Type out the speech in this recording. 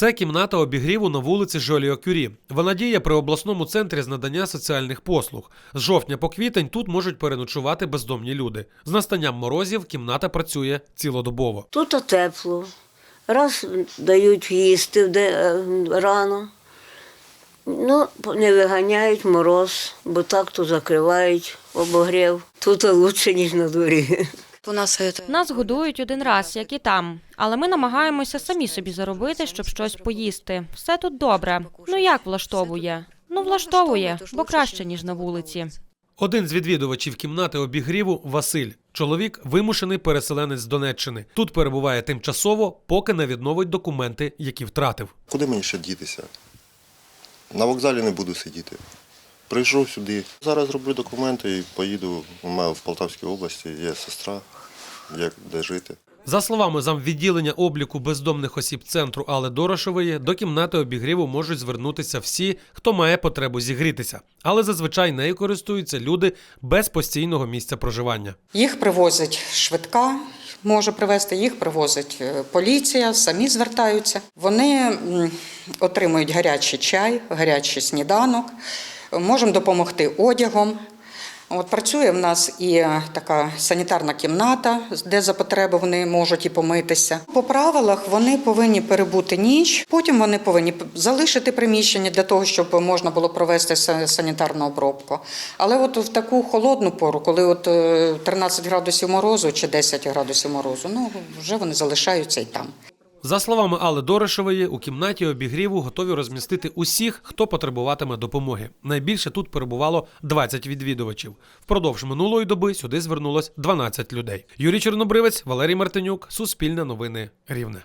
Це кімната обігріву на вулиці Жоліо Кюрі. Вона діє при обласному центрі з надання соціальних послуг. З жовтня по квітень тут можуть переночувати бездомні люди. З настанням морозів кімната працює цілодобово. Тут тепло. Раз дають їсти де, е, рано. Ну, не виганяють мороз, бо так то закривають обогрів. Тут краще, ніж на дворі. У нас. Нас годують один раз, як і там. Але ми намагаємося самі собі заробити, щоб щось поїсти. Все тут добре. Ну як влаштовує? Ну влаштовує, бо краще ніж на вулиці. Один з відвідувачів кімнати обігріву Василь. Чоловік вимушений переселенець з Донеччини. Тут перебуває тимчасово, поки не відновить документи, які втратив. Куди мені ще дітися? На вокзалі не буду сидіти. Прийшов сюди. Зараз роблю документи і поїду. У мене в Полтавській області є сестра, як де жити. За словами замвідділення обліку бездомних осіб центру Алли Дорошової, до кімнати обігріву можуть звернутися всі, хто має потребу зігрітися. Але зазвичай нею користуються люди без постійного місця проживання. Їх привозить швидка, може привезти, їх привозить е, поліція, самі звертаються. Вони отримують гарячий чай, гарячий сніданок, можемо допомогти одягом. От працює в нас і е, така санітарна кімната, де за потреби вони можуть і помитися. По правилах вони повинні перебути ніч, потім вони повинні залишити приміщення для того, щоб можна було провести санітарну обробку. Але от в таку холодну пору, коли от е, 13 градусів морозу чи 10 градусів морозу, ну вже вони залишаються і там. За словами Алли Дорошевої, у кімнаті обігріву готові розмістити усіх, хто потребуватиме допомоги. Найбільше тут перебувало 20 відвідувачів. Впродовж минулої доби сюди звернулось 12 людей. Юрій Чорнобривець, Валерій Мартинюк, Суспільне новини, Рівне.